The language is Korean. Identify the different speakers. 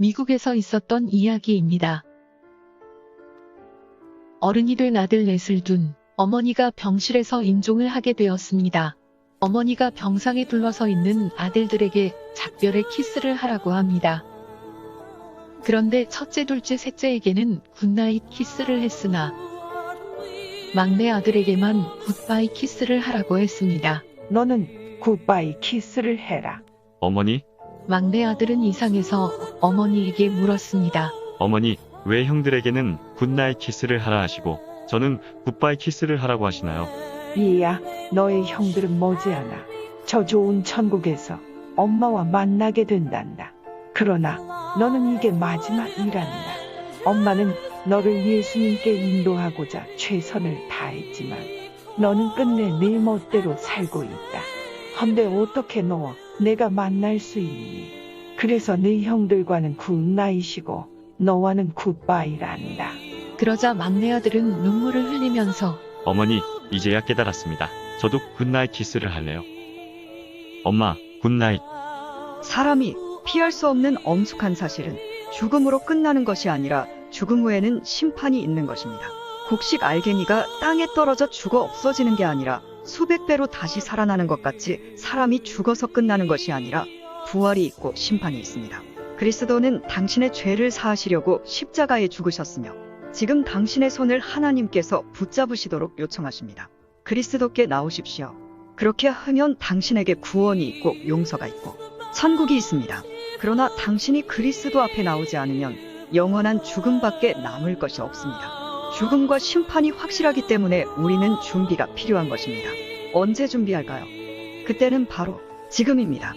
Speaker 1: 미국에서 있었던 이야기입니다. 어른이 된 아들 넷을 둔 어머니가 병실에서 인종을 하게 되었습니다. 어머니가 병상에 둘러서 있는 아들들에게 작별의 키스를 하라고 합니다. 그런데 첫째, 둘째, 셋째에게는 굿나잇 키스를 했으나 막내 아들에게만 굿바이 키스를 하라고 했습니다.
Speaker 2: 너는 굿바이 키스를 해라.
Speaker 3: 어머니,
Speaker 1: 막내 아들은 이상해서 어머니에게 물었습니다.
Speaker 3: 어머니, 왜 형들에게는 굿나잇 키스를 하라 하시고 저는 굿바이 키스를 하라고 하시나요?
Speaker 2: 이야, 너의 형들은 머지않아. 저 좋은 천국에서 엄마와 만나게 된단다. 그러나 너는 이게 마지막이란다. 엄마는 너를 예수님께 인도하고자 최선을 다했지만 너는 끝내 네 멋대로 살고 있다. 헌데 어떻게 너 내가 만날 수 있니? 그래서 네 형들과는 굿나잇이고 너와는 굿바이란다.
Speaker 1: 그러자 막내 아들은 눈물을 흘리면서
Speaker 3: 어머니, 이제야 깨달았습니다. 저도 굿나잇 키스를 할래요. 엄마, 굿나잇.
Speaker 4: 사람이 피할 수 없는 엄숙한 사실은 죽음으로 끝나는 것이 아니라 죽음 후에는 심판이 있는 것입니다. 곡식 알갱이가 땅에 떨어져 죽어 없어지는 게 아니라 수백 배로 다시 살아나는 것 같이 사람이 죽어서 끝나는 것이 아니라 부활이 있고 심판이 있습니다. 그리스도는 당신의 죄를 사하시려고 십자가에 죽으셨으며 지금 당신의 손을 하나님께서 붙잡으시도록 요청하십니다. 그리스도께 나오십시오. 그렇게 하면 당신에게 구원이 있고 용서가 있고 천국이 있습니다. 그러나 당신이 그리스도 앞에 나오지 않으면 영원한 죽음밖에 남을 것이 없습니다. 죽음과 심판이 확실하기 때문에 우리는 준비가 필요한 것입니다. 언제 준비할까요? 그때는 바로 지금입니다.